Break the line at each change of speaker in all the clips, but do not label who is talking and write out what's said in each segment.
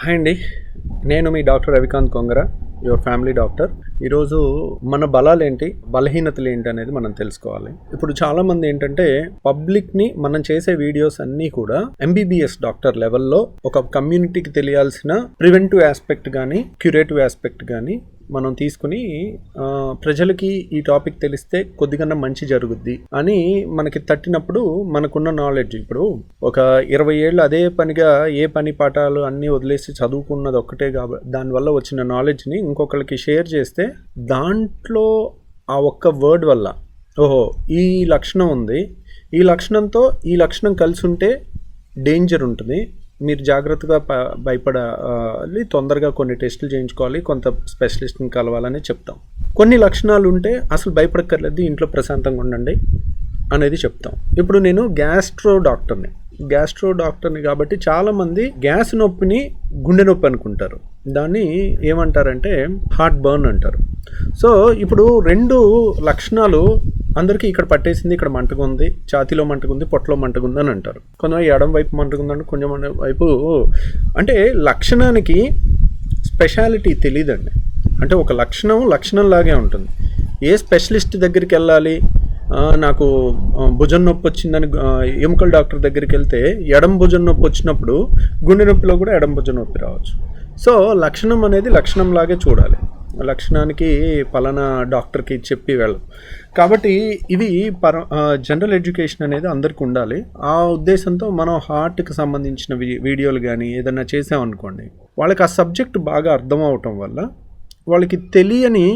Hi అండి. నేను మీ doctor Ravikanth Kongara your family doctor. ఈరోజు మన బలాలు ఏంటి బలహీనతలు ఏంటి అనేది మనం తెలుసుకోవాలి. ఇప్పుడు చాలామంది ఏంటంటే పబ్లిక్ని మనం చేసే వీడియోస్ అన్నీ కూడా ఎంబీబీఎస్ డాక్టర్ లెవెల్లో ఒక కమ్యూనిటీకి తెలియాల్సిన ప్రివెంటివ్ ఆస్పెక్ట్ కానీ క్యూరేటివ్ ఆస్పెక్ట్ కానీ మనం తీసుకుని ప్రజలకి ఈ టాపిక్ తెలిస్తే కొద్దిగా మంచి జరుగుద్ది అని మనకి తట్టినప్పుడు మనకున్న నాలెడ్జ్. ఇప్పుడు ఒక ఇరవై ఏళ్ళు అదే పనిగా ఏ పని పాఠాలు అన్నీ వదిలేసి చదువుకున్నది ఒక్కటే కాబట్టి దానివల్ల వచ్చిన నాలెడ్జ్ని ఇంకొకరికి షేర్ చేస్తే దాంట్లో ఆ ఒక్క వర్డ్ వల్ల ఓహో ఈ లక్షణం ఉంది. ఈ లక్షణంతో ఈ లక్షణం కలిసి ఉంటే డేంజర్ ఉంటుంది. మీరు జాగ్రత్తగా ప భయపడాలి తొందరగా కొన్ని టెస్టులు చేయించుకోవాలి కొంత స్పెషలిస్ట్ని కలవాలని చెప్తాం. కొన్ని లక్షణాలు ఉంటే అసలు భయపడక్కర్లేదు ఇంట్లో ప్రశాంతంగా ఉండండి అనేది చెప్తాం. ఇప్పుడు నేను గ్యాస్ట్రో డాక్టర్ని. గ్యాస్ట్రో డాక్టర్ని కాబట్టి చాలామంది గ్యాస్ నొప్పిని గుండె నొప్పి అనుకుంటారు. దాన్ని ఏమంటారంటే హార్ట్ బర్న్ అంటారు. సో ఇప్పుడు రెండు లక్షణాలు అందరికీ ఇక్కడ పట్టేసింది ఇక్కడ మంటగా ఉంది ఛాతీలో మంటగా ఉంది పొట్టలో మంటగా ఉంది అని అంటారు. కొంతమంది ఎడం వైపు మంటగా ఉందంటే కొంచెం వైపు అంటే లక్షణానికి స్పెషాలిటీ తెలియదండి అంటే ఒక లక్షణం లక్షణంలాగే ఉంటుంది. ఏ స్పెషలిస్ట్ దగ్గరికి వెళ్ళాలి? నాకు భుజం నొప్పి వచ్చిందని ఎముకల డాక్టర్ దగ్గరికి వెళ్తే ఎడం భుజం నొప్పి వచ్చినప్పుడు గుండె నొప్పిలో కూడా ఎడం భుజం నొప్పి రావచ్చు. సో లక్షణం అనేది లక్షణంలాగే చూడాలి. లక్షణానికి పలానా డాక్టర్కి చెప్పి వెళ్ళం. కాబట్టి ఇది పర జనరల్ ఎడ్యుకేషన్ అనేది అందరికీ ఉండాలి. ఆ ఉద్దేశంతో మనం హార్ట్కి సంబంధించిన వీడియోలు కానీ ఏదైనా చేసామనుకోండి వాళ్ళకి ఆ సబ్జెక్ట్ బాగా అర్థం అవటం వల్ల వాళ్ళకి తెలియని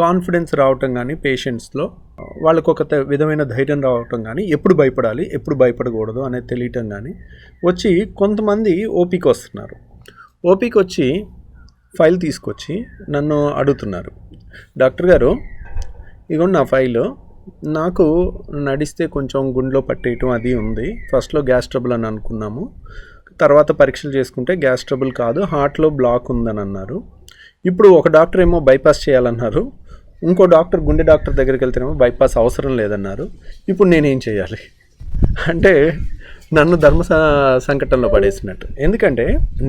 కాన్ఫిడెన్స్ రావటం కానీ పేషెంట్స్లో వాళ్ళకు ఒక విధమైన ధైర్యం రావటం కానీ ఎప్పుడు భయపడాలి ఎప్పుడు భయపడకూడదు అనేది తెలియటం కానీ వచ్చి కొంతమంది ఓపీకి వస్తున్నారు. ఓపీకి వచ్చి ఫైల్ తీసుకొచ్చి నన్ను అడుగుతున్నారు. డాక్టర్ గారు ఇదిగోండి నా ఫైల్. నాకు నడిస్తే కొంచెం గుండెలో పట్టేయటం అది ఉంది. ఫస్ట్లో గ్యాస్ ట్రబుల్ అని అనుకున్నాము. తర్వాత పరీక్షలు చేసుకుంటే గ్యాస్ ట్రబుల్ కాదు హార్ట్లో బ్లాక్ ఉందని అన్నారు. ఇప్పుడు ఒక డాక్టర్ ఏమో బైపాస్ చేయాలన్నారు. ఇంకో డాక్టర్ గుండె డాక్టర్ దగ్గరికి వెళ్తేనేమో బైపాస్ అవసరం లేదన్నారు. ఇప్పుడు నేనేం చేయాలి? అంటే నన్ను ధర్మ సంకటంలో పడేసినట్టు. ఎందుకంటే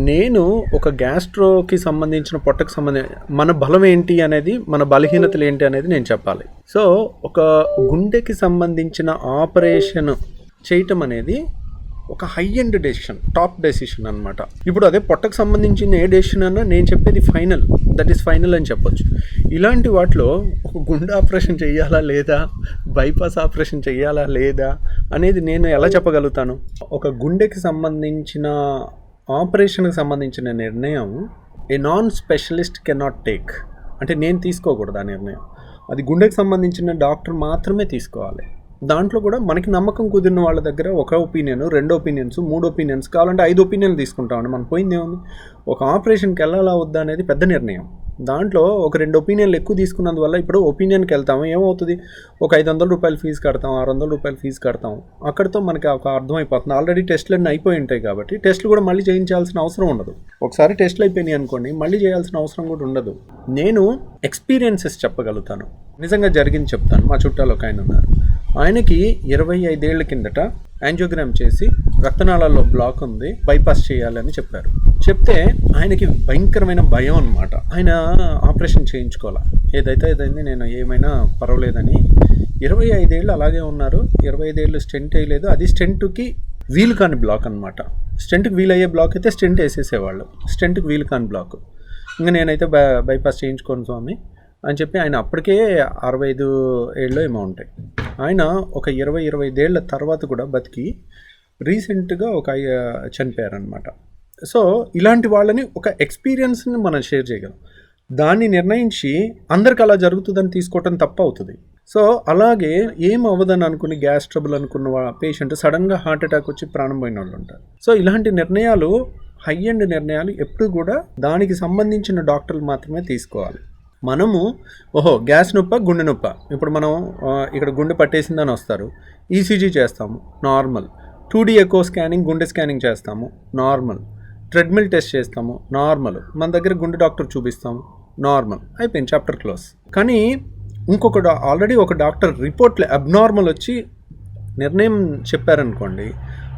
నేను ఒక గ్యాస్ట్రోకి సంబంధించిన పొట్టకు సంబంధించి మన బలం ఏంటి అనేది మన బలహీనతలు ఏంటి అనేది నేను చెప్పాలి. సో ఒక గుండెకి సంబంధించిన ఆపరేషన్ చేయటం అనేది ఒక high end decision top decision అనమాట ఇప్పుడు అదే పొట్టకు సంబంధించిన ఏ డెసిషన్ అన్నా నేను చెప్పేది ఫైనల్ దట్ ఈస్ ఫైనల్ అని చెప్పొచ్చు. ఇలాంటి వాటిలో ఒక గుండె ఆపరేషన్ చేయాలా లేదా? బైపాస్ ఆపరేషన్ చేయాలా లేదా? అనేది నేను ఎలా చెప్పగలుగుతాను? ఒక గుండెకి సంబంధించిన ఆపరేషన్కి సంబంధించిన నిర్ణయం a non specialist cannot take అంటే నేను తీసుకోకూడదు ఆ నిర్ణయం. అది గుండెకి సంబంధించిన డాక్టర్ మాత్రమే తీసుకోవాలి. దాంట్లో కూడా మనకి నమ్మకం కుదిరిన వాళ్ళ దగ్గర ఒక ఒపీనియన్ రెండు ఒపీనియన్స్ మూడు ఒపీనియన్స్ కావాలంటే ఐదు ఒపీనియన్లు తీసుకుంటామండి. మనం పోయింది ఏముంది? ఒక ఆపరేషన్కి వెళ్ళాలా వద్దా అనేది పెద్ద నిర్ణయం. దాంట్లో ఒక రెండు ఒపీనియన్లు ఎక్కువ తీసుకున్నందువల్ల ఇప్పుడు ఒపీనియన్కి వెళ్తాము. ఏమవుతుంది? ఒక ఐదు వందల రూపాయలు ఫీజు కడతాం ఆరు వందల రూపాయలు ఫీజు కడతాం. అక్కడితో మనకి ఒక అర్థమైపోతుంది. ఆల్రెడీ టెస్ట్లు అన్నీ అయిపోయి ఉంటాయి కాబట్టి టెస్ట్లు కూడా మళ్ళీ చేయించాల్సిన అవసరం ఉండదు. ఒకసారి టెస్ట్లు అయిపోయినాయి అనుకోండి మళ్ళీ చేయాల్సిన అవసరం కూడా ఉండదు. నేను ఎక్స్పీరియన్సెస్ చెప్పగలుగుతాను. నిజంగా జరిగింది చెప్తాను. మా చుట్టాలు ఒక ఆయన ఉన్నారు. ఆయనకి ఇరవై ఐదేళ్ళ కిందట యాంజియోగ్రామ్ చేసి రక్తనాళాల్లో బ్లాక్ ఉంది బైపాస్ చేయాలని చెప్పారు. చెప్తే ఆయనకి భయంకరమైన భయం అనమాట ఆయన ఆపరేషన్ చేయించుకోవాలి? ఏదైతే ఏదైంది నేను ఏమైనా పర్వాలేదని. ఇరవై ఐదేళ్ళు అలాగే ఉన్నారు. ఇరవై ఐదేళ్ళు స్టెంట్ వేయలేదు. అది స్టెంట్కి వీలు కాని బ్లాక్ అనమాట స్టెంట్కి వీలయ్యే అయ్యే బ్లాక్ అయితే స్టెంట్ వేసేసేవాళ్ళు. స్టెంట్కి వీలు కాని బ్లాక్. ఇంకా నేనైతే బై బైపాస్ చేయించుకోను స్వామి. అని చెప్పి ఆయన అప్పటికే అరవై ఐదు ఏళ్ళు ఏమో ఉంటాయి. ఆయన ఒక ఇరవై ఇరవై ఐదేళ్ళ తర్వాత కూడా బతికి రీసెంట్గా ఒక చనిపోయారనమాట సో ఇలాంటి వాళ్ళని ఒక ఎక్స్పీరియన్స్ని మనం షేర్ చేయగలం. దాన్ని నిర్ణయించి అందరికి అలా జరుగుతుందని తీసుకోవటం తప్ప అవుతుంది. సో అలాగే ఏం అవ్వదని అనుకుని గ్యాస్ ట్రబుల్ అనుకున్న పేషెంట్ సడన్గా హార్ట్ అటాక్ వచ్చి ప్రాణం పోయిన వాళ్ళు ఉంటారు. సో ఇలాంటి నిర్ణయాలు హై ఎండ్ నిర్ణయాలు ఎప్పుడు కూడా దానికి సంబంధించిన డాక్టర్లు మాత్రమే తీసుకోవాలి. మనము ఓహో గ్యాస్ నొప్ప గుండె నొప్ప? ఇప్పుడు మనం ఇక్కడ గుండె పట్టేసిందని వస్తారు. ఈసీజీ చేస్తాము normal. Two D echo scanning గుండె స్కానింగ్ చేస్తాము నార్మల్. ట్రెడ్మిల్ టెస్ట్ చేస్తాము నార్మల్. మన దగ్గర గుండె డాక్టర్ చూపిస్తాము నార్మల్. అయిపోయింది చాప్టర్ క్లోజ్. కానీ ఇంకొక ఆల్రెడీ ఒక డాక్టర్ రిపోర్ట్లో అబ్నార్మల్ వచ్చి నిర్ణయం చెప్పారనుకోండి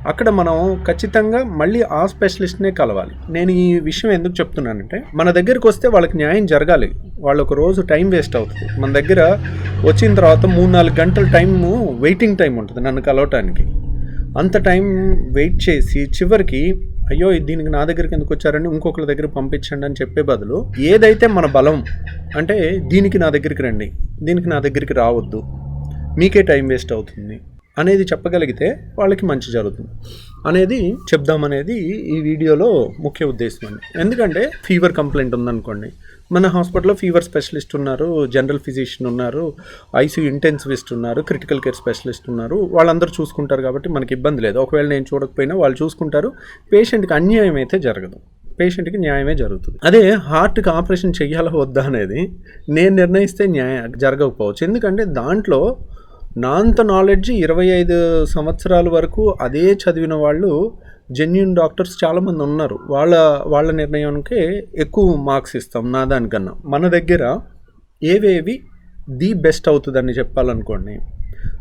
అక్కడ మనం ఖచ్చితంగా మళ్ళీ ఆ స్పెషలిస్ట్నే కలవాలి. నేను ఈ విషయం ఎందుకు చెప్తున్నానంటే మన దగ్గరికి వస్తే వాళ్ళకి న్యాయం జరగాలి. వాళ్ళు ఒక రోజు టైం వేస్ట్ అవుతుంది. మన దగ్గర వచ్చిన తర్వాత మూడు నాలుగు గంటల టైము వెయిటింగ్ టైం ఉంటుంది నన్ను కలవటానికి. అంత టైం వెయిట్ చేసి చివరికి అయ్యో దీనికి నా దగ్గరికి ఎందుకు వచ్చారని ఇంకొకరి దగ్గర పంపించండి అని చెప్పే బదులు ఏదైతే మన బలం అంటే దీనికి నా దగ్గరికి రండి దీనికి నా దగ్గరికి రావద్దు మీకే టైం వేస్ట్ అవుతుంది. అనేది చెప్పగలిగితే వాళ్ళకి మంచి జరుగుతుంది. అనేది చెప్దామనేది ఈ వీడియోలో ముఖ్య ఉద్దేశం అండి. ఎందుకంటే ఫీవర్ కంప్లైంట్ ఉందనుకోండి. మన హాస్పిటల్లో ఫీవర్ స్పెషలిస్ట్ ఉన్నారు జనరల్ ఫిజిషియన్ ఉన్నారు ఐసీయూ ఇంటెన్సివిస్ట్ ఉన్నారు క్రిటికల్ కేర్ స్పెషలిస్ట్ ఉన్నారు. వాళ్ళందరూ చూసుకుంటారు కాబట్టి మనకి ఇబ్బంది లేదు. ఒకవేళ నేను చూడకపోయినా వాళ్ళు చూసుకుంటారు. పేషెంట్కి అన్యాయం అయితే జరగదు. పేషెంట్కి న్యాయమే జరుగుతుంది. అదే హార్ట్కి ఆపరేషన్ చెయ్యాలా వద్దా అనేది నేను నిర్ణయిస్తే న్యాయ జరగకపోవచ్చు. ఎందుకంటే దాంట్లో నా అంత నాలెడ్జ్ ఇరవై ఐదు సంవత్సరాల వరకు అదే చదివిన వాళ్ళు జెన్యున్ డాక్టర్స్ చాలామంది ఉన్నారు. వాళ్ళ వాళ్ళ నిర్ణయానికి ఎక్కువ మార్క్స్ ఇస్తాం నా దానికన్నా. మన దగ్గర ఏవేవి ది బెస్ట్ అవుతుందని చెప్పాలనుకోండి.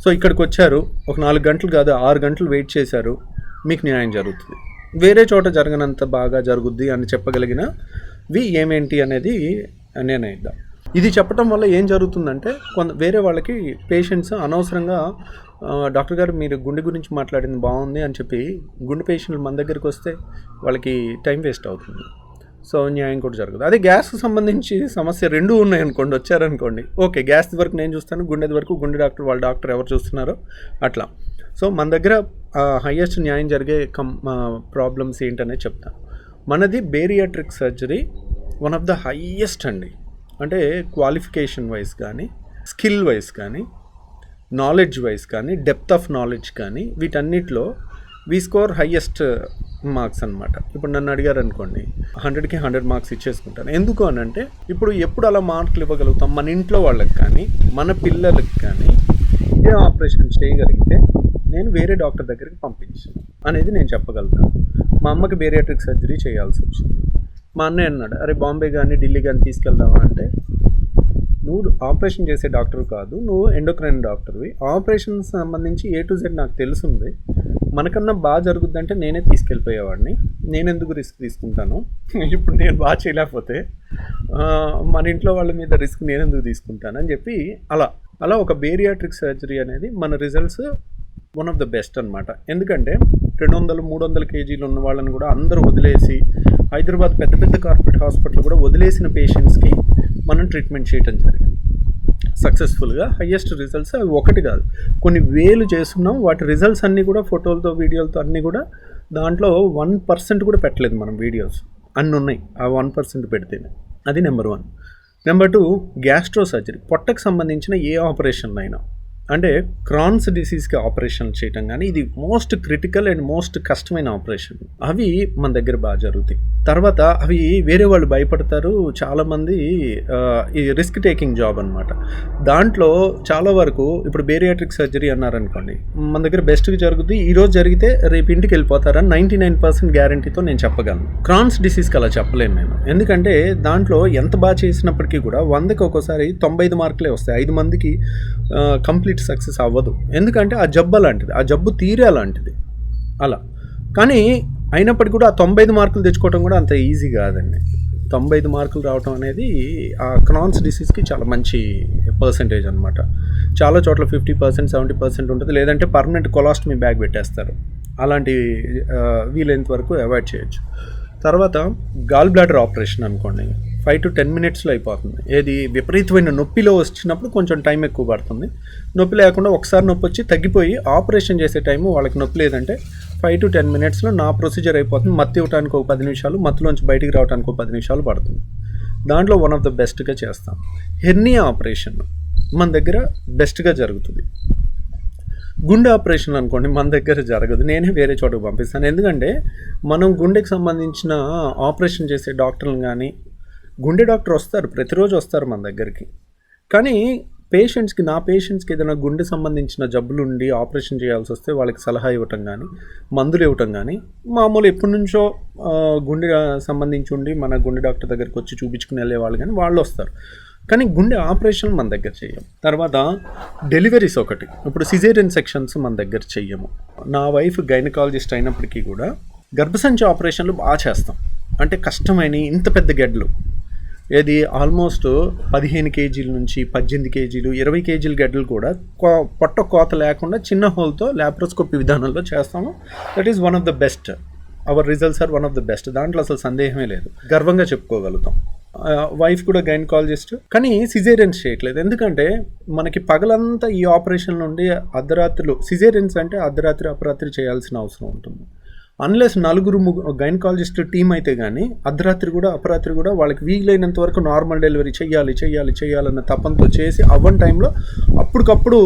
సో ఇక్కడికి వచ్చారు ఒక నాలుగు గంటలు కాదు ఆరు గంటలు వెయిట్ చేశారు. మీకు న్యాయం జరుగుతుంది. వేరే చోట జరగనంత బాగా జరుగుద్ది అని చెప్పగలిగిన వి ఏమేంటి అనేది నిర్ణయిద్దాం. ఇది చెప్పడం వల్ల ఏం జరుగుతుందంటే కొంత వేరే వాళ్ళకి పేషెంట్స్ అనవసరంగా డాక్టర్ గారు మీరు గుండె గురించి మాట్లాడింది బాగుంది అని చెప్పి గుండె పేషెంట్లు మన దగ్గరికి వస్తే వాళ్ళకి టైం వేస్ట్ అవుతుంది. సో న్యాయం కూడా జరగదు. అదే గ్యాస్కి సంబంధించి సమస్య రెండు ఉన్నాయి అనుకోండి వచ్చారనుకోండి. ఓకే గ్యాస్ వరకు నేను చూస్తాను గుండెది వరకు గుండె డాక్టర్ వాళ్ళ డాక్టర్ ఎవరు చూస్తున్నారో అట్లా. సో మన దగ్గర హయ్యెస్ట్ న్యాయం జరిగే కం ప్రాబ్లమ్స్ ఏంటనే చెప్తాను మనది bariatric surgery one of the highest అండి. అంటే క్వాలిఫికేషన్ వైజ్ కానీ స్కిల్ వైజ్ కానీ నాలెడ్జ్ వైజ్ కానీ డెప్త్ ఆఫ్ నాలెడ్జ్ కానీ వీటన్నిటిలో వి స్కోర్ హయ్యెస్ట్ మార్క్స్ అనమాట ఇప్పుడు నన్ను అడిగారు అనుకోండి హండ్రెడ్కి హండ్రెడ్ మార్క్స్ ఇచ్చేసుకుంటాను. ఎందుకు అని అంటే ఇప్పుడు ఎప్పుడు అలా మార్కులు ఇవ్వగలుగుతాం? మన ఇంట్లో వాళ్ళకి కానీ మన పిల్లలకి కానీ ఇదే ఆపరేషన్ చేయగలిగితే నేను వేరే డాక్టర్ దగ్గరికి పంపించాను. అనేది నేను చెప్పగలుగుతాను. మా అమ్మకి బేరియాట్రిక్ సర్జరీ చేయాల్సి వచ్చింది. మా అన్నయ్య అన్నాడు అరే బాంబే కానీ ఢిల్లీ కానీ తీసుకెళ్దామా? అంటే నువ్వు ఆపరేషన్ చేసే డాక్టర్ కాదు నువ్వు ఎండోక్రైన్ డాక్టర్వి. ఆపరేషన్ సంబంధించి ఏ టు జెడ్ నాకు తెలుసుంది. మనకన్నా బాగా జరుగుద్దంటే నేనే తీసుకెళ్ళిపోయేవాడిని. నేను ఎందుకు రిస్క్ తీసుకుంటాను? ఇప్పుడు నేను బాగా చేయలేకపోతే మన ఇంట్లో వాళ్ళ మీద రిస్క్ నేను ఎందుకు తీసుకుంటాను? అని చెప్పి అలా అలా ఒక బేరియాట్రిక్ సర్జరీ అనేది మన results one of the best అనమాట ఎందుకంటే రెండు వందలు మూడు వందల కేజీలు ఉన్న వాళ్ళని కూడా అందరూ వదిలేసి హైదరాబాద్ పెద్ద పెద్ద కార్పొరేట్ హాస్పిటల్ కూడా వదిలేసిన పేషెంట్స్కి మనం ట్రీట్మెంట్ చేయటం జరిగింది. సక్సెస్ఫుల్గా హయ్యెస్ట్ రిజల్ట్స్ అవి ఒకటి కాదు. కొన్ని వేలు చేస్తున్నాం వాటి రిజల్ట్స్ అన్నీ కూడా ఫోటోలతో వీడియోలతో అన్నీ కూడా దాంట్లో వన్ పర్సెంట్ కూడా పెట్టలేదు మనం వీడియోస్ అన్నీ ఉన్నాయి ఆ వన్ పర్సెంట్ పెడితేనే. అది number one number two gastro surgery పొట్టకు సంబంధించిన ఏ ఆపరేషన్ అయినా. అంటే క్రాన్స్ డిసీజ్కి ఆపరేషన్ చేయటం కానీ ఇది మోస్ట్ క్రిటికల్ అండ్ మోస్ట్ కష్టమైన ఆపరేషన్. అవి మన దగ్గర బాగా జరుగుతాయి. తర్వాత అవి వేరే వాళ్ళు భయపడతారు. చాలామంది ఈ రిస్క్ టేకింగ్ జాబ్ అనమాట దాంట్లో చాలా వరకు ఇప్పుడు బేరియాట్రిక్ సర్జరీ అన్నారనుకోండి మన దగ్గర బెస్ట్గా జరుగుతుంది ఈ రోజు జరిగితే రేపు ఇంటికి వెళ్ళిపోతారని నైంటీ నైన్ పర్సెంట్ గ్యారంటీతో నేను చెప్పగలను. క్రాన్స్ డిసీజ్కి అలా చెప్పలేను నేను ఎందుకంటే దాంట్లో ఎంత బాగా చేసినప్పటికీ కూడా వందకి ఒక్కోసారి తొంభై ఐదు మార్కులే వస్తాయి. ఐదు మందికి కంప్లీట్ సక్సెస్ అవ్వదు. ఎందుకంటే ఆ జబ్బు అలాంటిది. ఆ జబ్బు తీరే అలాంటిది. అలా. కానీ అయినప్పటికీ కూడా ఆ తొంభై ఐదు మార్కులు తెచ్చుకోవడం కూడా అంత ఈజీ కాదండి. తొంభై ఐదు మార్కులు రావడం అనేది ఆ క్రాన్స్ డిసీజ్కి చాలా మంచి పర్సంటేజ్ అనమాట చాలా చోట్ల ఫిఫ్టీ పర్సెంట్ సెవెంటీ పర్సెంట్ ఉంటుంది. లేదంటే పర్మనెంట్ కొలాస్టమీ బ్యాగ్ పెట్టేస్తారు. అలాంటి వీలైనంత వరకు అవాయిడ్ చేయొచ్చు. తర్వాత గాల్ బ్లాడర్ ఆపరేషన్ అనుకోండి. ఫైవ్ టు టెన్ మినిట్స్లో అయిపోతుంది. ఏది విపరీతమైన నొప్పిలో వచ్చినప్పుడు కొంచెం టైం ఎక్కువ పడుతుంది. నొప్పి లేకుండా ఒకసారి నొప్పి వచ్చి తగ్గిపోయి ఆపరేషన్ చేసే టైము వాళ్ళకి నొప్పి లేదంటే ఫైవ్ టు టెన్ మినిట్స్లో నా ప్రొసీజర్ అయిపోతుంది. మత్తి ఇవ్వడానికి ఒక పది నిమిషాలు మత్తులోంచి బయటికి రావడానికి ఒక పది నిమిషాలు పడుతుంది. దాంట్లో వన్ ఆఫ్ ద బెస్ట్గా చేస్తాం. హెర్నియా ఆపరేషన్ మన దగ్గర బెస్ట్గా జరుగుతుంది. గుండె ఆపరేషన్ అనుకోండి మన దగ్గర జరగదు. నేనే వేరే చోటకు పంపిస్తాను. ఎందుకంటే మనం గుండెకి సంబంధించిన ఆపరేషన్ చేసే డాక్టర్లు కానీ గుండె డాక్టర్ వస్తారు ప్రతిరోజు వస్తారు మన దగ్గరికి. కానీ పేషెంట్స్కి నా పేషెంట్స్కి ఏదైనా గుండె సంబంధించిన జబ్బులు ఉండి ఆపరేషన్ చేయాల్సి వస్తే వాళ్ళకి సలహా ఇవ్వటం కానీ మందులు ఇవ్వటం కానీ మామూలు ఎప్పటి నుంచో గుండె సంబంధించి ఉండి మన గుండె డాక్టర్ దగ్గరికి వచ్చి చూపించుకుని వెళ్ళే వాళ్ళు కానీ వాళ్ళు వస్తారు. కానీ గుండె ఆపరేషన్ మన దగ్గర చేయము తర్వాత డెలివరీస్ ఒకటి. ఇప్పుడు సిజేరియన్ సెక్షన్స్ మన దగ్గర చెయ్యము. నా వైఫ్ గైనకాలజిస్ట్ అయినప్పటికీ కూడా గర్భసంచి ఆపరేషన్లు బాగా చేస్తాం. అంటే కష్టమైన ఇంత పెద్ద గడ్లు ఇది ఆల్మోస్ట్ పదిహేను కేజీల నుంచి పద్దెనిమిది కేజీలు ఇరవై కేజీల గడ్డలు కూడా పొట్ట కోత లేకుండా చిన్న హోల్తో ల్యాప్రోస్కోపీ విధానంలో చేస్తాము. That is one of the best our results are one of the best దాంట్లో అసలు సందేహమే లేదు. గర్వంగా చెప్పుకోగలుగుతాం. వైఫ్ కూడా గైనకాలజిస్ట్ కానీ సిజేరియన్స్ చేయట్లేదు. ఎందుకంటే మనకి పగలంతా ఈ ఆపరేషన్ నుండి అర్ధరాత్రులు సిజేరియన్స్ అంటే అర్ధరాత్రి అపరాత్రి చేయాల్సిన అవసరం ఉంటుంది. అన్లెస్ నలుగురు గైనకాలజిస్ట్ టీం అయితే కానీ అర్ధరాత్రి కూడా అపరాత్రి కూడా వాళ్ళకి వీలైనంత వరకు నార్మల్ డెలివరీ చేయాలి చేయాలి చేయాలన్న తపంతో చేసి అవ్వని టైంలో అప్పటికప్పుడు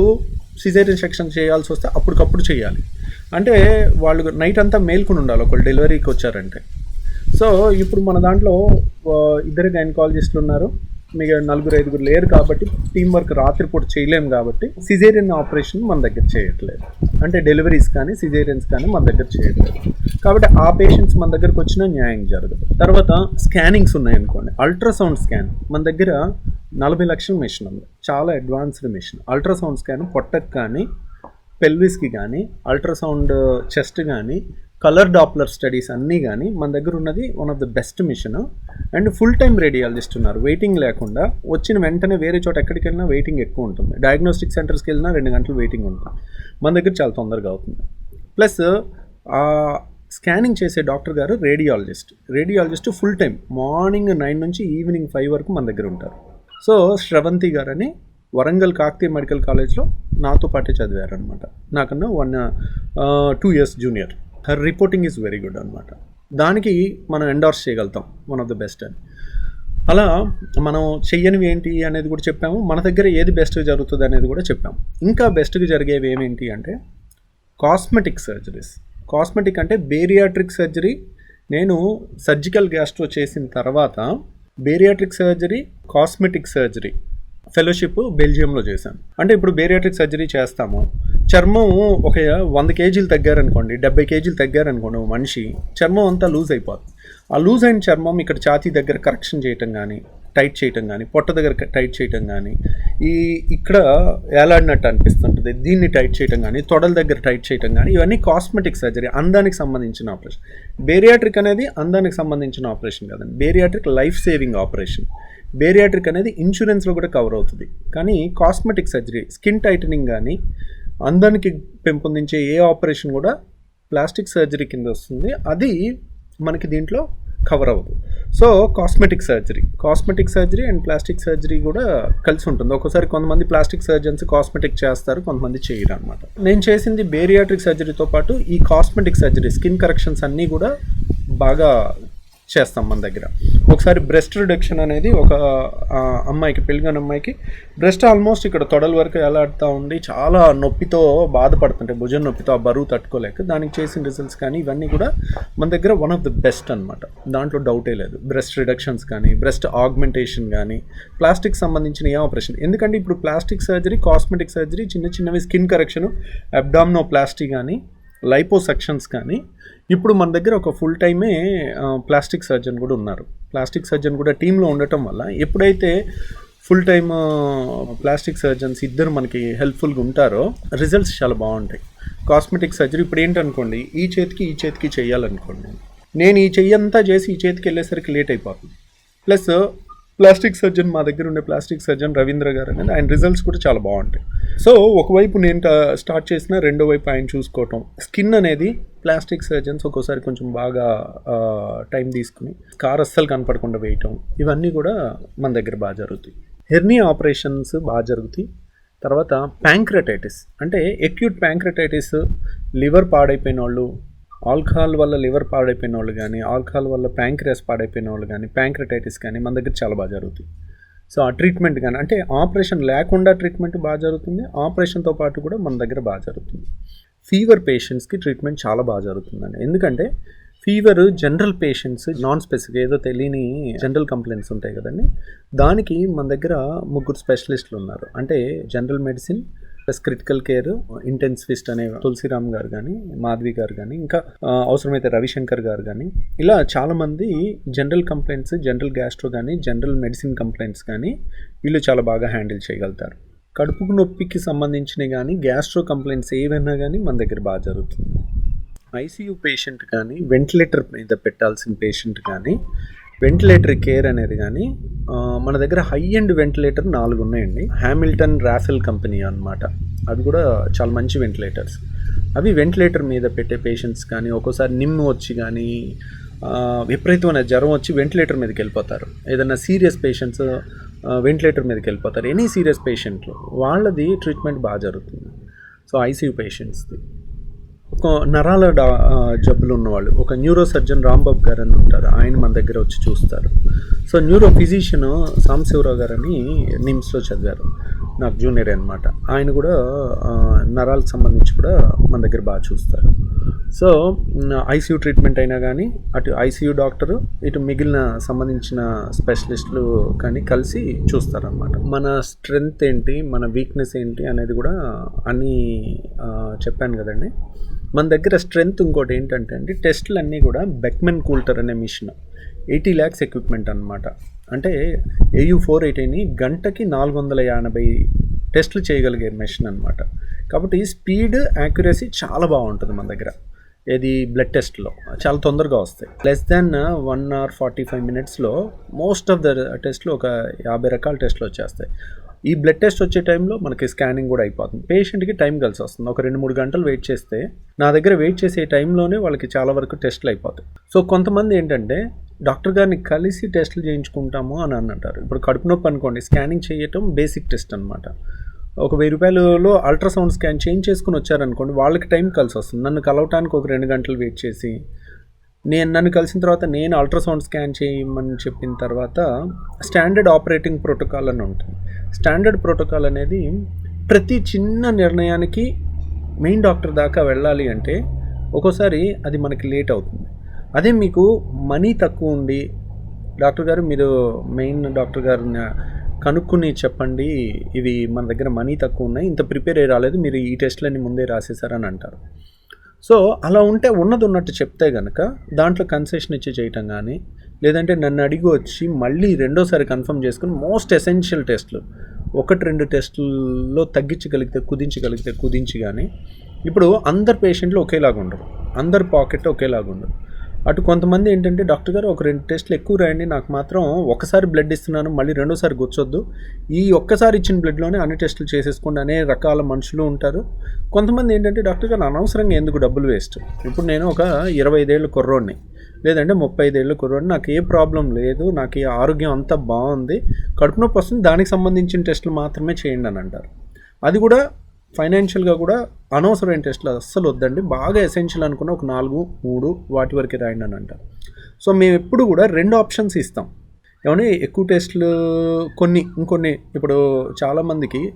సిజేరియన్ సెక్షన్ చేయాల్సి వస్తే అప్పటికప్పుడు చేయాలి అంటే వాళ్ళు నైట్ అంతా మేల్కొని ఉండాలి ఒకళ్ళు డెలివరీకి వచ్చారంటే. సో ఇప్పుడు మన దాంట్లో ఇద్దరు గైనకాలజిస్టులు ఉన్నారు. మీకు నలుగురు ఐదుగురు లేరు కాబట్టి టీం వర్క్ రాత్రిపూట చేయలేము కాబట్టి సిజేరియన్ ఆపరేషన్ మన దగ్గర చేయట్లేదు. అంటే డెలివరీస్ కానీ సిజేరియన్స్ కానీ మన దగ్గర చేయట్లేదు. కాబట్టి ఆ పేషెంట్స్ మన దగ్గరకు వచ్చినా న్యాయం జరగదు. తర్వాత స్కానింగ్స్ ఉన్నాయనుకోండి అల్ట్రాసౌండ్ స్కాన్ మన దగ్గర నలభై లక్షల మిషన్ ఉంది. చాలా అడ్వాన్స్డ్ మిషన్ అల్ట్రాసౌండ్ స్కాన్ పొట్టకు కానీ పెల్విస్కి కానీ అల్ట్రాసౌండ్ చెస్ట్ కానీ కలర్ డాప్లర్ స్టడీస్ అన్నీ కానీ మన దగ్గర ఉన్నది one of the best machine and full time radiologist ఉన్నారు. వెయిటింగ్ లేకుండా వచ్చిన వెంటనే వేరే చోట ఎక్కడికి వెళ్ళినా వెయిటింగ్ ఎక్కువ ఉంటుంది. డయాగ్నోస్టిక్ సెంటర్స్కి వెళ్ళినా రెండు గంటలు వెయిటింగ్ ఉంటుంది. మన దగ్గర చాలా తొందరగా అవుతుంది. ప్లస్ స్కానింగ్ చేసే డాక్టర్ గారు radiologist radiologist full time morning nine నుంచి ఈవినింగ్ ఫైవ్ వరకు మన దగ్గర ఉంటారు. సో శ్రవంతి గారని వరంగల్ కాకతీయ మెడికల్ కాలేజ్లో నాతో పాటే చదివారనమాట నాకన్నా one two years junior her reporting is very good అనమాట దానికి మనం ఎండార్స్ చేయగలుగుతాం. వన్ ఆఫ్ ద బెస్ట్ అని. అలా మనం చెయ్యనివి ఏంటి అనేది కూడా చెప్పాము. మన దగ్గర ఏది బెస్ట్గా జరుగుతుంది అనేది కూడా చెప్పాము. ఇంకా బెస్ట్గా జరిగేవి ఏమేంటి అంటే కాస్మెటిక్ సర్జరీస్ కాస్మెటిక్ అంటే బేరియాట్రిక్ సర్జరీ నేను సర్జికల్ గ్యాస్ట్రో చేసిన తర్వాత bariatric surgery cosmetic surgery fellowship బెల్జియంలో చేశాను అంటే ఇప్పుడు బేరియాట్రిక్ సర్జరీ చేస్తాము. చర్మం ఒక వంద కేజీలు తగ్గారనుకోండి డెబ్బై కేజీలు తగ్గారనుకోండి ఓ మనిషి చర్మం అంతా లూజ్ అయిపోతుంది ఆ లూజ్ అయిన చర్మం ఇక్కడ ఛాతీ దగ్గర కరెక్షన్ చేయటం కానీ టైట్ చేయటం కానీ పొట్ట దగ్గర టైట్ చేయటం కానీ ఈ ఇక్కడ ఏలాడినట్టు అనిపిస్తుంటుంది. దీన్ని టైట్ చేయటం కానీ తొడల దగ్గర టైట్ చేయటం కానీ ఇవన్నీ కాస్మెటిక్ సర్జరీ అందానికి సంబంధించిన ఆపరేషన్. బేరియాట్రిక్ అనేది అందానికి సంబంధించిన ఆపరేషన్ కాదండి. Bariatric life saving operation. Bariatric అనేది ఇన్సూరెన్స్లో కూడా కవర్ అవుతుంది. కానీ కాస్మెటిక్ సర్జరీ స్కిన్ టైటనింగ్ కానీ అందానికి పెంపొందించే ఏ ఆపరేషన్ కూడా ప్లాస్టిక్ సర్జరీ కింద వస్తుంది. అది మనకి దీంట్లో కవర్ అవ్వదు. So cosmetic surgery cosmetic surgery and plastic surgery కూడా కలిసి ఉంటుంది. ఒకసారి కొంతమంది ప్లాస్టిక్ సర్జన్స్ కాస్మెటిక్ చేస్తారు కొంతమంది చేయరు అనమాట నేను చేసింది బేరియాట్రిక్ సర్జరీతో పాటు ఈ కాస్మెటిక్ సర్జరీ స్కిన్ కరెక్షన్స్ అన్నీ కూడా బాగా చేస్తాం మన దగ్గర. ఒకసారి బ్రెస్ట్ రిడక్షన్ అనేది ఒక అమ్మాయికి పెళ్ళిన అమ్మాయికి బ్రెస్ట్ ఆల్మోస్ట్ ఇక్కడ తొడల వరకు ఎలాడుతూ ఉండి చాలా నొప్పితో బాధపడుతుంటే భుజం నొప్పితో ఆ బరువు తట్టుకోలేక దానికి చేసిన రిజల్ట్స్ కానీ ఇవన్నీ కూడా మన దగ్గర వన్ ఆఫ్ ద బెస్ట్ అనమాట దాంట్లో డౌటే లేదు. బ్రెస్ట్ రిడక్షన్స్ కానీ బ్రెస్ట్ ఆగ్మెంటేషన్ కానీ ప్లాస్టిక్ సంబంధించిన ఏ ఆపరేషన్ ఎందుకంటే ఇప్పుడు ప్లాస్టిక్ సర్జరీ కాస్మెటిక్ సర్జరీ చిన్న చిన్నవి స్కిన్ కరెక్షన్ అబ్డామ్నో ప్లాస్టిక్ కానీ లైపోసెక్షన్స్ కానీ ఇప్పుడు మన దగ్గర ఒక ఫుల్ టైమే ప్లాస్టిక్ సర్జన్ కూడా ఉన్నారు. ప్లాస్టిక్ సర్జన్ కూడా టీంలో ఉండటం వల్ల ఎప్పుడైతే ఫుల్ టైమ్ ప్లాస్టిక్ సర్జన్స్ ఇద్దరు మనకి హెల్ప్ఫుల్గా ఉంటారో రిజల్ట్స్ చాలా బాగుంటాయి. కాస్మెటిక్ సర్జరీ ఇప్పుడు ఏంటనుకోండి ఈ చేతికి ఈ చేతికి చేయాలనుకోండి. నేను ఈ చెయ్యంతా చేసి ఈ చేతికి వెళ్ళేసరికి లేట్ అయిపోతుంది. ప్లస్ ప్లాస్టిక్ సర్జన్ మా దగ్గర ఉండే ప్లాస్టిక్ సర్జన్ రవీంద్ర గారు అనేది ఆయన రిజల్ట్స్ కూడా చాలా బాగుంటాయి. సో ఒకవైపు నేను స్టార్ట్ చేసిన రెండో వైపు ఆయన చూసుకోవటం. స్కిన్ అనేది ప్లాస్టిక్ సర్జన్స్ ఒక్కోసారి కొంచెం బాగా టైం తీసుకుని కార్ అస్సలు కనపడకుండా వేయటం ఇవన్నీ కూడా మన దగ్గర బాగా జరుగుతాయి. హెర్నీ ఆపరేషన్స్ బాగా జరుగుతాయి. తర్వాత ప్యాంక్రటైటిస్. అంటే ఎక్యూట్ ప్యాంక్రటైటిస్ లివర్ పాడైపోయిన వాళ్ళు ఆల్కహాల్ వల్ల లివర్ పాడైపోయిన వాళ్ళు కానీ ఆల్కహాల్ వల్ల ప్యాంక్రియాస్ పాడైపోయిన వాళ్ళు కానీ ప్యాంక్రటైటిస్ కానీ మన దగ్గర చాలా బాగా జరుగుతుంది సో ఆ ట్రీట్మెంట్ కానీ అంటే ఆపరేషన్ లేకుండా ట్రీట్మెంట్ బాగా జరుగుతుంది ఆపరేషన్తో పాటు కూడా మన దగ్గర బాగా జరుగుతుంది. ఫీవర్ పేషెంట్స్కి ట్రీట్మెంట్ చాలా బాగా జరుగుతుందండి. ఎందుకంటే fever general patients non specific ఏదో తెలియని జనరల్ కంప్లైంట్స్ ఉంటాయి కదండి. దానికి మన దగ్గర ముగ్గురు స్పెషలిస్టులు ఉన్నారు. అంటే general medicine plus critical care intensivist అనే తులసిరామ్ గారు కానీ మాధవి గారు కానీ ఇంకా అవసరమైతే రవిశంకర్ గారు కానీ ఇలా చాలామంది జనరల్ కంప్లైంట్స్ జనరల్ గ్యాస్ట్రో కానీ జనరల్ మెడిసిన్ కంప్లైంట్స్ కానీ వీళ్ళు చాలా బాగా హ్యాండిల్ చేయగలుగుతారు. కడుపుకు నొప్పికి సంబంధించినవి కానీ గ్యాస్ట్రో కంప్లైంట్స్ ఏవైనా కానీ మన దగ్గర బాగా జరుగుతుంది. ఐసీయూ పేషెంట్ కానీ వెంటిలేటర్ మీద పెట్టాల్సిన పేషెంట్ కానీ వెంటిలేటర్ కేర్ అనేది కానీ మన దగ్గర హై ఎండ్ వెంటిలేటర్ నాలుగు ఉన్నాయండి. హ్యామిల్టన్ రాఫెల్ కంపెనీ అన్నమాట. అవి కూడా చాలా మంచి వెంటిలేటర్స్ అవి వెంటిలేటర్ మీద పెట్టే పేషెంట్స్ కానీ ఒక్కోసారి నిమ్ము వచ్చి కానీ విపరీతమైన జ్వరం వచ్చి వెంటిలేటర్ మీదకి వెళ్ళిపోతారు. ఏదైనా సీరియస్ పేషెంట్స్ వెంటిలేటర్ మీదకి వెళ్ళిపోతారు. ఎనీ సీరియస్ పేషెంట్లు వాళ్ళది ట్రీట్మెంట్ బాగా జరుగుతుంది. సో ఐసీయూ పేషెంట్స్ది నరాల డా జబ్బులు ఉన్నవాళ్ళు. ఒక న్యూరో సర్జన్ రాంబాబు గారు అని ఉంటారు. ఆయన మన దగ్గర వచ్చి చూస్తారు. సో న్యూరో ఫిజిషియన్ సాంబశివరావు గారు అని నిమ్స్లో చదివారు. నాకు జూనియర్ అనమాట ఆయన కూడా నరాలకు సంబంధించి కూడా మన దగ్గర బాగా చూస్తారు. సో ఐసీయూ ట్రీట్మెంట్ అయినా కానీ అటు ఐసీయూ డాక్టరు ఇటు మిగిలిన సంబంధించిన స్పెషలిస్టులు కానీ కలిసి చూస్తారనమాట మన స్ట్రెంగ్త్ ఏంటి మన వీక్నెస్ ఏంటి అనేది కూడా అని చెప్పాను కదండి. మన దగ్గర స్ట్రెంగ్త్ ఇంకోటి ఏంటంటే అండి టెస్టులు అన్నీ కూడా బెక్మెన్ కూల్టర్ అనే మిషన్ ఎయిటీ ల్యాక్స్ ఎక్విప్మెంట్ అనమాట అంటే ఏయూ ఫోర్ ఎయిటీని గంటకి నాలుగు వందల ఎనభై టెస్టులు చేయగలిగే మెషిన్ అనమాట కాబట్టి స్పీడ్ యాక్యురసీ చాలా బాగుంటుంది మన దగ్గర. ఏది బ్లడ్ టెస్ట్లో చాలా తొందరగా వస్తాయి. Less than one hour forty five మినిట్స్లో మోస్ట్ ఆఫ్ ద టెస్ట్లు ఒక యాభై రకాల టెస్ట్లు వచ్చేస్తాయి. ఈ బ్లడ్ టెస్ట్ వచ్చే టైంలో మనకి స్కానింగ్ కూడా అయిపోతుంది. పేషెంట్కి టైం కలిసి వస్తుంది. ఒక రెండు మూడు గంటలు వెయిట్ చేస్తే నా దగ్గర వెయిట్ చేసే టైంలోనే వాళ్ళకి చాలా వరకు టెస్ట్లు అయిపోతాయి. సో కొంతమంది ఏంటంటే డాక్టర్ గారిని కలిసి టెస్టులు చేయించుకుంటాము అని అంటారు ఇప్పుడు కడుపు నొప్పి అనుకోండి స్కానింగ్ చేయటం బేసిక్ టెస్ట్ అనమాట ఒక వెయ్యి రూపాయలలో అల్ట్రాసౌండ్ స్కాన్ చేంజ్ చేసుకుని వచ్చారనుకోండి వాళ్ళకి టైం కలిసి వస్తుంది. నన్ను కలవటానికి ఒక రెండు గంటలు వెయిట్ చేసి నేను నన్ను కలిసిన తర్వాత నేను అల్ట్రాసౌండ్ స్కాన్ చేయమని చెప్పిన తర్వాత స్టాండర్డ్ ఆపరేటింగ్ ప్రోటోకాల్ అని ఉంటుంది. స్టాండర్డ్ ప్రోటోకాల్ అనేది ప్రతి చిన్న నిర్ణయానికి మెయిన్ డాక్టర్ దాకా వెళ్ళాలి అంటే ఒక్కోసారి అది మనకి లేట్ అవుతుంది. అదే మీకు మనీ తక్కువ ఉండి డాక్టర్ గారు మీరు మెయిన్ డాక్టర్ గారిని కనుక్కుని చెప్పండి. ఇవి మన దగ్గర మనీ తక్కువ ఉన్నాయి. ఇంత ప్రిపేర్ అయ్యి రాలేదు. మీరు ఈ టెస్ట్లన్నీ ముందే రాసేసారని అంటారు. సో అలా ఉంటే ఉన్నది ఉన్నట్టు చెప్తే కనుక దాంట్లో కన్సెషన్ ఇచ్చి చేయటం కానీ లేదంటే నన్ను అడిగి వచ్చి మళ్ళీ రెండోసారి కన్ఫర్మ్ చేసుకుని మోస్ట్ ఎసెన్షియల్ టెస్ట్లు ఒకటి రెండు టెస్టుల్లో తగ్గించగలిగితే కుదించగలిగితే కుదించి కానీ ఇప్పుడు అందరు పేషెంట్లు ఒకేలాగా ఉండరు. అందరి పాకెట్ ఒకేలాగా ఉండరు అటు కొంతమంది ఏంటంటే డాక్టర్ గారు ఒక రెండు టెస్ట్లు ఎక్కువ రాయండి నాకు మాత్రం ఒకసారి బ్లడ్ ఇస్తున్నాను మళ్ళీ రెండోసారి కూర్చోద్దు ఈ ఒక్కసారి ఇచ్చిన బ్లడ్లోనే అన్ని టెస్టులు చేసేసుకోండి అనే రకాల మనుషులు ఉంటారు. కొంతమంది ఏంటంటే డాక్టర్ గారు అనవసరంగా ఎందుకు డబ్బులు వేస్ట్? ఇప్పుడు నేను ఒక ఇరవై ఐదేళ్ళు కుర్రోడిని. లేదంటే ముప్పై ఐదేళ్ళు కుర్రోడిని. నాకు ఏ ప్రాబ్లం లేదు నాకు ఈ ఆరోగ్యం అంతా బాగుంది. కడుపు నొప్పి వస్తుంది దానికి సంబంధించిన టెస్టులు మాత్రమే చేయండి అని అంటారు. అది కూడా ఫైనాన్షియల్గా కూడా అనవసరమైన టెస్ట్లు అస్సలు వద్దండి. బాగా ఎసెన్షియల్ అనుకున్న ఒక నాలుగు మూడు వాటి వరకు రాయండి అని అంటారు సో మేము ఎప్పుడు కూడా రెండు ఆప్షన్స్ ఇస్తాం. ఏమని? ఎక్కువ టెస్టులు కొన్ని ఇంకొన్ని. ఇప్పుడు చాలామందికి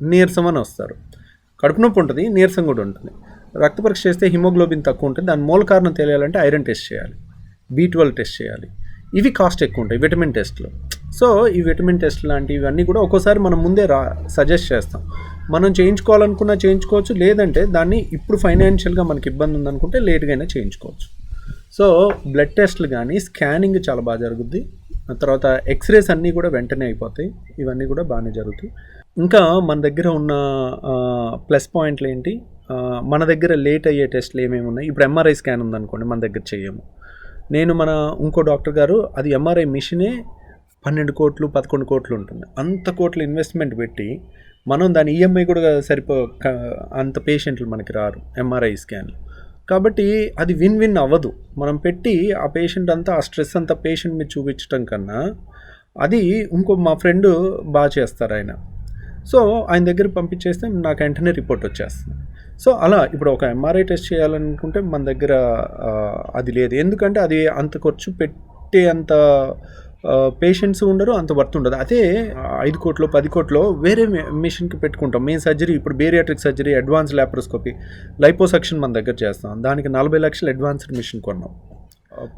నీరసం అని వస్తారు. కడుపు నొప్పి ఉంటుంది నీరసం కూడా ఉంటుంది. రక్త పరీక్ష చేస్తే హిమోగ్లోబిన్ తక్కువ ఉంటుంది. దాని మూల కారణం తెలియాలంటే ఐరన్ టెస్ట్ చేయాలి. బీ ట్వెల్వ్ టెస్ట్ చేయాలి. ఇవి కాస్ట్ ఎక్కువ ఉంటాయి విటమిన్ టెస్ట్లు. సో ఈ విటమిన్ టెస్ట్ లాంటివి ఇవన్నీ కూడా ఒక్కోసారి మనం ముందే రా సజెస్ట్ చేస్తాం. మనం చేయించుకోవాలనుకున్నా చేయించుకోవచ్చు లేదంటే దాన్ని ఇప్పుడు ఫైనాన్షియల్గా మనకి ఇబ్బంది ఉందనుకుంటే లేట్గా అయినా చేయించుకోవచ్చు. సో బ్లడ్ టెస్ట్లు కానీ స్కానింగ్ చాలా బాగా జరుగుద్ది. ఆ తర్వాత ఎక్స్రేస్ అన్నీ కూడా వెంటనే అయిపోతాయి. ఇవన్నీ కూడా బాగానే జరుగుతాయి. ఇంకా మన దగ్గర ఉన్న ప్లస్ పాయింట్లు ఏంటి? మన దగ్గర లేట్ అయ్యే టెస్ట్లు ఏమేమి ఉన్నాయి? ఇప్పుడు ఎంఆర్ఐ స్కాన్ ఉందనుకోండి మన దగ్గర చేయము. నేను మన ఇంకో డాక్టర్ గారు అది ఎంఆర్ఐ మిషనే పన్నెండు కోట్లు పదకొండు కోట్లు ఉంటుంది అంత కోట్లు ఇన్వెస్ట్మెంట్ పెట్టి మనం దాని ఈఎంఐ కూడా సరిపో అంత పేషెంట్లు మనకి రారు ఎంఆర్ఐ స్కాన్లు కాబట్టి అది విన్ విన్ అవ్వదు. మనం పెట్టి ఆ పేషెంట్ అంతా ఆ స్ట్రెస్ అంతా పేషెంట్ మీద చూపించడం కన్నా అది ఇంకో మా ఫ్రెండ్ బాగా చేస్తారు ఆయన. సో ఆయన దగ్గర పంపించేస్తే నాకు వెంటనే రిపోర్ట్ వచ్చేస్తుంది. సో అలా ఇప్పుడు ఒక ఎంఆర్ఐ టెస్ట్ చేయాలనుకుంటే మన దగ్గర అది లేదు. ఎందుకంటే అది అంత ఖర్చు పెట్టే అంత పేషెంట్స్ ఉండరు అంత వర్త్ ఉండదు. అదే ఐదు కోట్లు పది కోట్లో వేరే మిషన్కి పెట్టుకుంటాం. మెయిన్ సర్జరీ ఇప్పుడు bariatric surgery advance laparoscopy liposuction మన దగ్గర చేస్తాం. దానికి నలభై లక్షలు అడ్వాన్స్డ్ మిషన్ కొన్నాం.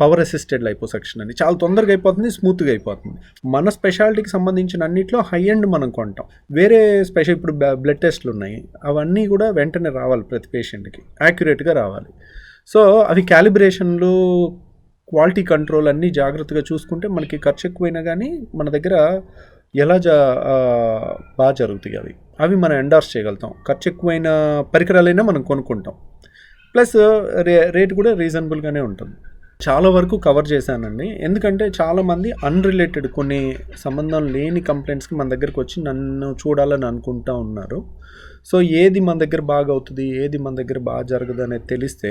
పవర్ అసిస్టెడ్ లైపోసెక్షన్ అని. చాలా తొందరగా అయిపోతుంది స్మూత్గా అయిపోతుంది. మన స్పెషాలిటీకి సంబంధించిన అన్నిట్లో హై ఎండ్ మనం కొంటాం. వేరే స్పెషల్ ఇప్పుడు బ్లడ్ టెస్ట్లు ఉన్నాయి. అవన్నీ కూడా వెంటనే రావాలి ప్రతి పేషెంట్కి యాక్యురేట్గా రావాలి. సో అవి క్యాలిబ్రేషన్లు క్వాలిటీ కంట్రోల్ అన్నీ జాగ్రత్తగా చూసుకుంటే మనకి ఖర్చు ఎక్కువైనా కానీ మన దగ్గర ఎలా జా బాగా జరుగుతాయి అవి. అవి మనం ఎండార్స్ చేయగలుగుతాం. ఖర్చు ఎక్కువైన పరికరాలైనా మనం కొనుక్కుంటాం. ప్లస్ రే రేట్ కూడా రీజనబుల్గానే ఉంటుంది. చాలా వరకు కవర్ చేశానండి. ఎందుకంటే చాలామంది అన్రిలేటెడ్ కొన్ని సంబంధం లేని కంప్లైంట్స్కి మన దగ్గరకు వచ్చి నన్ను చూడాలని అనుకుంటా ఉన్నారు. సో ఏది మన దగ్గర బాగా అవుతుంది ఏది మన దగ్గర బాగా జరగదు అనేది తెలిస్తే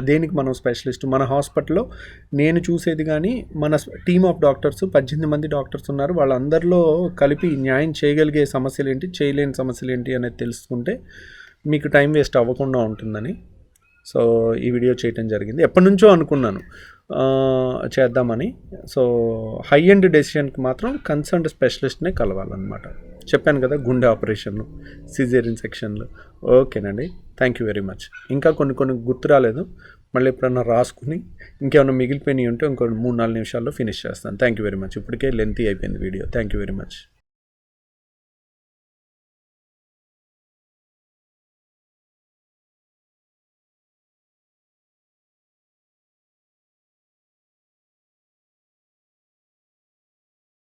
దేనికి మనం స్పెషలిస్ట్? మన హాస్పిటల్లో నేను చూసేది కానీ మన టీమ్ ఆఫ్ డాక్టర్స్ పద్దెనిమిది మంది డాక్టర్స్ ఉన్నారు. వాళ్ళందరిలో కలిపి న్యాయం చేయగలిగే సమస్యలు ఏంటి చేయలేని సమస్యలు ఏంటి అనేది తెలుసుకుంటే మీకు టైం వేస్ట్ అవ్వకుండా ఉంటుందని. సో ఈ వీడియో చేయటం జరిగింది. ఎప్పటి నుంచో అనుకున్నాను. చేద్దామని. సో హై ఎండ్ డెసిషన్కి మాత్రం కన్సర్న్డ్ స్పెషలిస్ట్నే కలవాలన్నమాట. చెప్పాను కదా గుండె ఆపరేషన్లు సిజేరియన్ సెక్షన్లు ఓకేనండి. థ్యాంక్ యూ వెరీ మచ్ ఇంకా కొన్ని కొన్ని గుర్తు రాలేదు. మళ్ళీ ఎప్పుడన్నా రాసుకుని ఇంకేమైనా మిగిలిపోయినవి ఉంటే ఇంకో మూడు నాలుగు నిమిషాల్లో ఫినిష్ చేస్తాను. థ్యాంక్ యూ వెరీ మచ్ ఇప్పటికే లెంతీ అయిపోయింది video. Thank you very much